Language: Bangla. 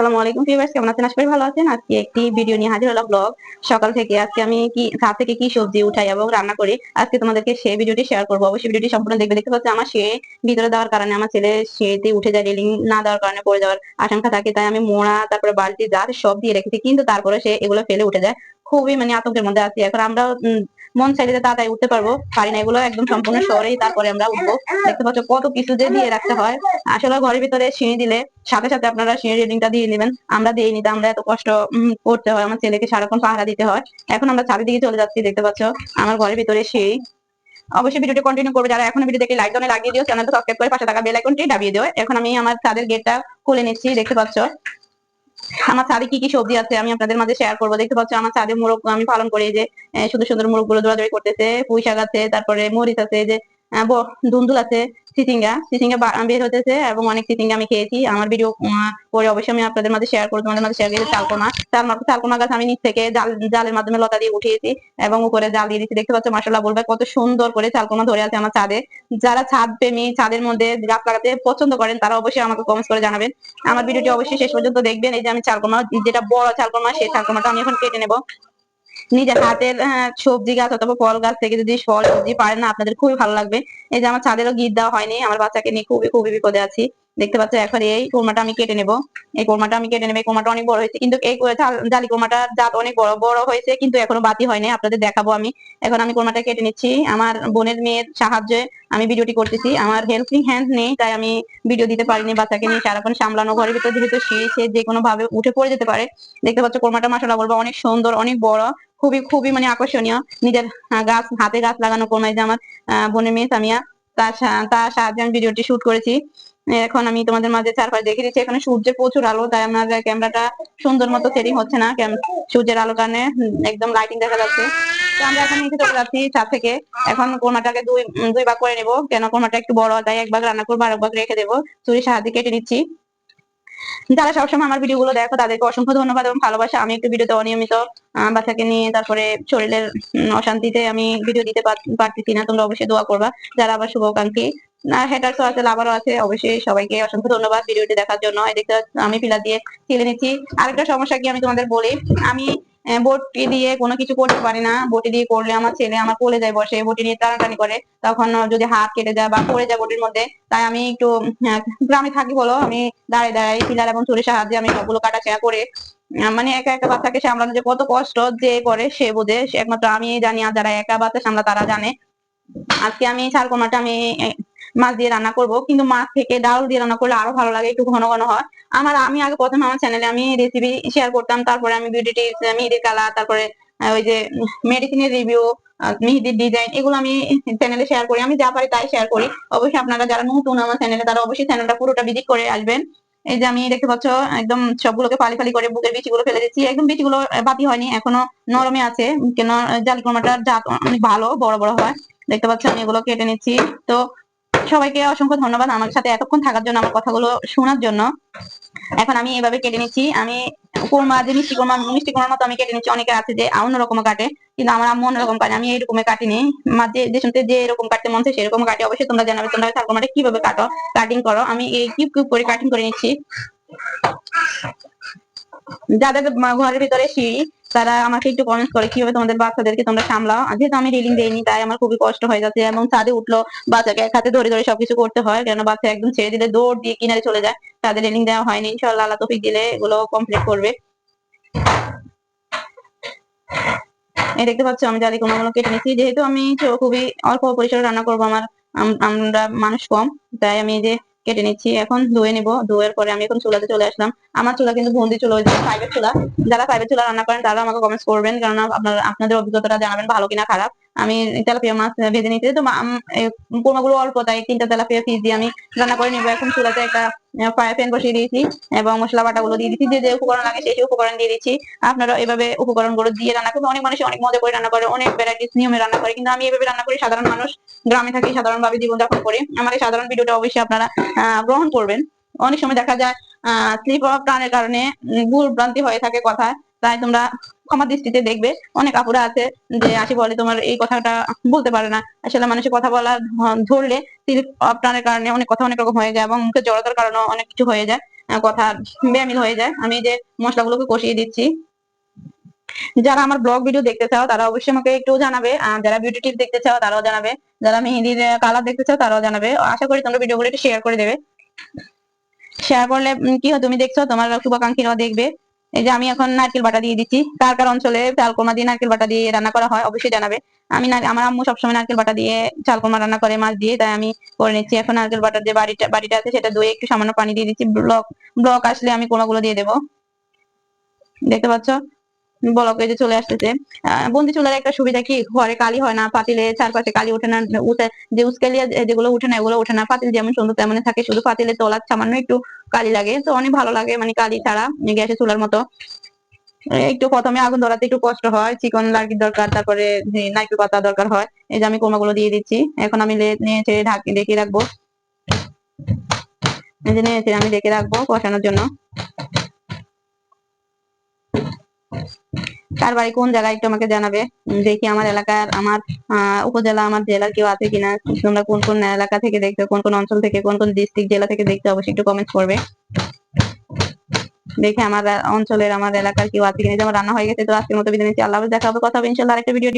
আসসালামু আলাইকুম ভিউয়ার্স কেমন আছেন? আশা ভালো আছেন। আজকে একটি ভিডিও নিয়ে হাজির হলাম ব্লগ সকাল থেকে আজকে আমি কি থেকে কি সবজি উঠাই এবং রান্না করি, আজকে তোমাদেরকে সেই ভিডিওটি শেয়ার করব। অবশ্যই ভিডিওটি সম্পূর্ণ দেখবে। দেখতে পাচ্ছি, আমার সে ভিতরে দেওয়ার কারণে আমার ছেলে সেতে উঠে যায় রেলিং না দেওয়ার কারণে পড়ে যাওয়ার আশঙ্কা থাকে। তাই আমি মোড়া, তারপরে বালতি যা সব দিয়ে রেখেছি, কিন্তু তারপরে সে এগুলো ফেলে উঠে যায়। খুবই মানে আতঙ্কের মধ্যে আছি। এখন আমরা মন চাইলে তাড়াতাড়ি উঠতে পারব, পারি না, এগুলো একদম সম্পূর্ণ শহরেই, তারপরে আমরা উঠবো। দেখতে পাচ্ছ কত কিছু যে দিয়ে রাখতে হয়। আসলে ঘরের ভিতরে সিঁড়ি দিলে, সাথে সাথে আপনারা সিঁড়ি রেলিংটা দিয়ে নেবেন। আমরা দিয়ে নিতে আমরা এত কষ্ট করতে হয়। আমার ছেলেকে সারাক্ষণ পাহারা দিতে হয়। এখন আমরা ছাদের দিকে চলে যাচ্ছি, দেখতে পাচ্ছ। আমার ঘরের ভিতরে সিঁড়ি অবশ্যই ভিডিওটি কন্টিনিউ করবে। যারা এখন ভিডিও দেখে লাইক দনে লাগিয়ে দিও চ্যানেলটা সাবস্ক্রাইব করে পাশে থাকা বেল আইকনটি দাবিয়ে দিও। এখন আমি আমার ছাদের গেটটা খুলে নিচ্ছি, দেখতে পাচ্ছ। আমার ছাদে কি কি সবজি আছে আমি আপনাদের মাঝে শেয়ার করব। দেখতে পাচ্ছ আমার ছাদে মোরগ আমি পালন করি যে সুন্দর সুন্দর মোরগগুলো দৌড়াদৌড়ি করতেছে। পুঁই শাক আছে, তারপরে মরিচ আছে যে দুন্দুল আছে চিচিঙ্গা চিচিঙ্গা বের হতেছে এবং অনেক চিচিঙ্গা আমি খেয়েছি। আমার ভিডিও পরে অবশ্যই আমি আপনাদের মাঝে শেয়ার করব। তোমাদের মাঝে শেয়ার করেছি চালকোনা চালকোনা গাছ আমি নিচ থেকে জাল জালের মাধ্যমে লতা দিয়ে উঠিয়েছি এবং উপরে জাল দিয়ে দিচ্ছি দেখতে পাচ্ছ মাসাল্লাহ বলবে, কত সুন্দর করে চালকোনা ধরে আছে আমার ছাদে। যারা ছাদ প্রেমী, ছাদের মধ্যে গাছ লাগাতে পছন্দ করেন, তারা অবশ্যই আমাকে কমেন্ট করে জানাবেন। আমার ভিডিওটি অবশ্যই শেষ পর্যন্ত দেখবেন। এই যে আমি চালকোনা যেটা বড় চালকোনা সেই চালকোনাটা আমি এখন কেটে নেব। নিজের হাতের আহ, সবজি গাছ অথবা ফল গাছ থেকে যদি ফল সবজি পারেন না আপনাদের খুবই ভালো লাগবে। এই যে আমার ছাদেরও গিট দেওয়া হয়নি আমার বাচ্চাকে নিয়ে খুবই খুবই বিপদে আছি। দেখতে পাচ্ছ, এখন এই কোরমাটা আমি কেটে নেব। এই কোরমাটা আমি কেটে নেব, এই কোরমাটা অনেক বড় হয়েছে। কিন্তু এই জালি কোরমাটার জাত অনেক বড় বড় হয়েছে, কিন্তু এখনও বাতি হয়নি। আপনাদের দেখাবো আমি। এখন আমি কোরমাটা কেটে নিচ্ছি। আমার বোনের মেয়ের সাহায্যে আমি ভিডিওটি করতেছি। আমার হেল্পিং হ্যান্ড নেই, তাই আমি ভিডিও দিতে পারিনি, বাচ্চাকে নিয়ে সারাক্ষণ সামলানো। ঘরের ভিতরে যেহেতু সিঁড়ি, সে যে কোনো ভাবে উঠে পড়ে যেতে পারে। দেখতে পাচ্ছ, কোরমাটা মাসালা বলব অনেক সুন্দর, অনেক বড়। খুবই খুবই মানে আকর্ষণীয়। নিজের গাছ, হাতে গাছ লাগানো কোরমা যে আমার বোনের মেয়ে সামিয়া। তার তার সাহায্যে আমি ভিডিওটি শুট করেছি। এখন আমি তোমাদের মাঝে চারপাশ দেখে দিচ্ছি। এখানে সূর্যের প্রচুর আলো, তাই আমার ক্যামেরাটা সুন্দর মতো সেটিং হচ্ছে না। সূর্যের আলো কারণে একদম লাইটিং দেখা যাচ্ছে। তো আমরা এখন নিচে চলে যাচ্ছি ছাদ থেকে। এখন কোরমাটাকে দুই দুই ভাগ করে নেব। কেন কোরমাটা একটু বড়, তাই এক ভাগ রান্না করব আর এক ভাগ রেখে দেবো। চুরির সাহায্যে কেটে নিচ্ছি। যারা সবসময় আমার ভিডিও গুলো দেখো, তাদেরকে অসংখ্য ধন্যবাদ এবং ভালোবাসা। আমি একটু ভিডিওতে অনিয়মিত বাচ্চাকে নিয়ে তারপরে শরীরের অশান্তিতে আমি ভিডিও দিতে পার- পারতেছি না। তোমরা অবশ্যই দোয়া করবা। যারা আবার শুভাকাঙ্ক্ষী আর হেটার তো আছে লাভারও আছে, অবশ্যই সবাইকে অসংখ্য ধন্যবাদ ভিডিওটি দেখার জন্য। এদিকে আমি পিলার দিয়ে ছিলে নিচ্ছি। আরেকটা সমস্যা কি আমি তোমাদের বলি, আমি বটি দিয়ে কোনো কিছু করতে পারি না। বটি দিয়ে করলে আমার ছেলে আমার কোলে যায় বসে, বটি নিয়ে টানাটানি করে। তখন যদি হাত কেটে যায় বা পড়ে যায় বটির মধ্যে, তাই আমি একটু গ্রামে থাকি বলো, আমি দাঁড়িয়ে দাঁড়িয়ে পিলার এবং ছুরির সাহায্যে আমি সবগুলো কাটা কাটাছেড়া করে মানে একা একা বাচ্চাকে সামলানো যে কত কষ্ট যে করে সে বোঝে একমাত্র আমি জানি, আর যারা একা বাচ্চা সামলা তারা জানে। আজকে আমি ছাড় চালকোমাটা আমি মাছ দিয়ে রান্না করব। কিন্তু মাছ থেকে ডাল দিয়ে রান্না করলে আরও ভালো লাগে, একটু ঘন ঘন হয়। আমার, আমি আগে প্রথমে আমার চ্যানেলে আমি রেসিপি শেয়ার করতাম, তারপরে আমি বিউটি টিপস মেহেদির কালার, তারপরে ওই যে মেডিসিনের রিভিউ মেহেদির ডিজাইন এগুলো আমি চ্যানেলে শেয়ার করি। আমি যা পারি তাই শেয়ার করি। অবশ্যই আপনারা যারা নতুন আমার চ্যানেলে তারা অবশ্যই চ্যানেলটা পুরোটা ভিজিট করে আসবেন। এই যে আমি দেখতে পাচ্ছ, একদম সবগুলোকে ফালি ফালি করে বুকের বিচিগুলো ফেলে দিচ্ছি। একদম বিচিগুলো বাতি হয়নি, এখনও নরমে আছে। কেন জালিকোমাটার জাত অনেক ভালো, বড় বড় হয়। দেখতে পাচ্ছ, আমি এগুলো কেটে নিচ্ছি। তো সবাইকে অসংখ্য ধন্যবাদ আমার সাথে এতক্ষণ থাকার জন্য, আমার কথাগুলো শোনার জন্য। এখন আমি এভাবে কেটে নিচ্ছি। আমি কোরমা যে মিষ্টি কোরমা মিষ্টি কোরমার মতো আমি কেটে নিচ্ছি। অনেকে আছে যে অন্যরকম কাটে, কিন্তু আমার আম্মু অন্যরকম কাটে। আমি এরকম কাটিনি। মা যে শুনতে যে এরকম কাটতে মন চায় সেরকম কাটে। অবশ্যই তোমরা জানাবে, তোমরা চালকোমাটা কীভাবে কাটো কাটিং করো। আমি এই কিউব কিউব করে কাটিং করে নিচ্ছি। যাদের ঘরের ভিতরে সিঁড়ি তারা আমাকে একটু কমেন্ট করে, কীভাবে তোমাদের বাচ্চাদেরকে তোমরা সামলাও? যেহেতু আমি রিলিং দেইনি, তাই আমার খুবই কষ্ট হয়ে যাচ্ছে। এবং ছাদে উঠল, বাচ্চাকে এক হাতে ধরে ধরে সবকিছু করতে হয় কেন বাচ্চা একদম ছেড়ে দিলে দৌড় দিয়ে কিনারে চলে যায়। তাদের রিলিং দেওয়া হয়নি। ইনশাল্লাহ আল্লাহ তৌফিক দিলে এগুলো কমপ্লিট করবে। এই দেখতে পাচ্ছ, আমি জালি কোনাগুলো কেটে নিচ্ছি। যেহেতু আমি খুবই অল্প পরিসরে রান্না করব, আমার আমরা মানুষ কম, তাই আমি যে কেটে নিচ্ছি। এখন ধুয়ে নিব। ধুয়ের পরে আমি এখন চুলাতে চলে আসলাম। আমার চুলা কিন্তু বন্দি চুলা ফাইভের চুলা। যারা ফাইভের চুলা রান্না করেন তারা আমাকে কমেন্টস করবেন। কারণ আপনার, আপনাদের অভিজ্ঞতাটা জানাবেন ভালো কিনা খারাপ। আমি তেলাপিয়া মাছ ভেজে নিতে তো কোমাগুলো অল্প, তাই তিনটা তেলাপিয়া পিস দিয়ে আমি রান্না করে নিবো। এখন চুলাতে একটা ফ্রাই প্যান বসিয়ে দিয়েছি এবং মশলা বাটা গুলো দিয়ে দিচ্ছি যে যে উপকরণ লাগে সেই উপকরণ দিয়ে দিচ্ছি। আপনারা এভাবে উপকরণগুলো দিয়ে রান্না করবেন। অনেক মানুষ অনেক মজা করে রান্না করে, অনেক ভ্যারাইটিস নিয়মে রান্না করে। কিন্তু আমি এভাবে রান্না করি, সাধারণ মানুষ গ্রামে থাকি সাধারণ ভাবে জীবনযাপন করি। আমার এই সাধারণ ভিডিওটা অবশ্যই আপনারা গ্রহণ করবেন। অনেক সময় দেখা যায়, আহ, স্লিপ অফ টানের কারণে ভুল ভ্রান্তি হয়ে থাকে কথা। তাই তোমরা ক্ষমা দৃষ্টিতে দেখবে। অনেক আপুরা আছে যে আসি বলে তোমার এই কথাটা বলতে পারে না। আসলে মানুষের কথা বলা ধরলে অফ টানের কারণে অনেক কথা অনেক রকম হয়ে যায় এবং মুখে জড়তার কারণে অনেক কিছু হয়ে যায় কথা বেমিল হয়ে যায়। আমি যে মশলাগুলোকে কষিয়ে দিচ্ছি, যারা আমার ব্লগ ভিডিও দেখতে চাও, তারা অবশ্যই আমাকে একটু জানাবে। আর যারা বিউটি টিপ দেখতে চাও, তারাও জানাবে। যারা মেহেদির কালার দেখতে চাও, তারাও জানাবে। আশা করি তোমরা ভিডিওগুলো একটু শেয়ার করে দেবে। শেয়ার করলে কি হয়, তুমি দেখছ, তোমার শুভাকাঙ্ক্ষীরাও দেখবে। এই যে আমি এখন নারকেল বাটা দিয়ে দিচ্ছি। কার কার অঞ্চলে চালকোমা দিয়ে নারকেল বাটা দিয়ে রান্না করা হয় অবশ্যই জানাবে। আমি আমার আম্মু সবসময় নারকেল বাটা দিয়ে চালকোমা রান্না করে, মাছ দিয়ে। তাই আমি করে নিচ্ছি। এখন নারকেল বাটার যে বাড়িটা বাড়িটা আছে, সেটা দুয়ে একটু সামান্য পানি দিয়ে দিচ্ছি। ব্লক ব্লক আসলে আমি কোমাগুলো দিয়ে দেবো। দেখতে পাচ্ছ? বলক যে চলে আসতেছে। বন্দি চুলার একটা সুবিধা কি? ঘরে কালি হয় না, পাতিলে চারপাশে কালি ওঠে না যে উস্কালিয়া যেগুলো উঠে না, এগুলো ওঠে না। পাতিল যেমন সুন্দর তেমনই থাকে, শুধু পাতিলে তলার সামান্য একটু কালি লাগে। তো অনেক ভালো লাগে মানে কালি ছাড়া গ্যাসে চুলার মতো। একটু প্রথমে আগুন ধরাতে একটু কষ্ট হয়, চিকন লার্কির দরকার, তারপরে যে পাতা দরকার হয়। এই যে আমি কোমাগুলো দিয়ে দিচ্ছি, এখন আমি নিয়ে ছেড়ে ঢাকি ডেকে রাখব। এই যে নিয়ে আমি ডেকে রাখব কষানোর জন্য। কার বাড়ি কোন জায়গায় একটু আমাকে জানাবে? দেখি আমার এলাকার আমার উপজেলা আমার জেলার কেউ আছে কিনা? তোমরা কোন কোন এলাকা থেকে দেখছ? কোন কোন অঞ্চল থেকে, কোন কোন ডিস্ট্রিক্ট জেলা থেকে দেখতে অবশ্যই একটু কমেন্ট করবে। দেখে আমার অঞ্চলের, আমার এলাকার কেউ আছে কিনা? যেমন রান্না হয়ে গেছে, তো আজকের মতো বিদায় নিচ্ছি। আল্লাহ দেখা হবে, কথা হবে ইনশাল্লাহ আরেকটা ভিডিও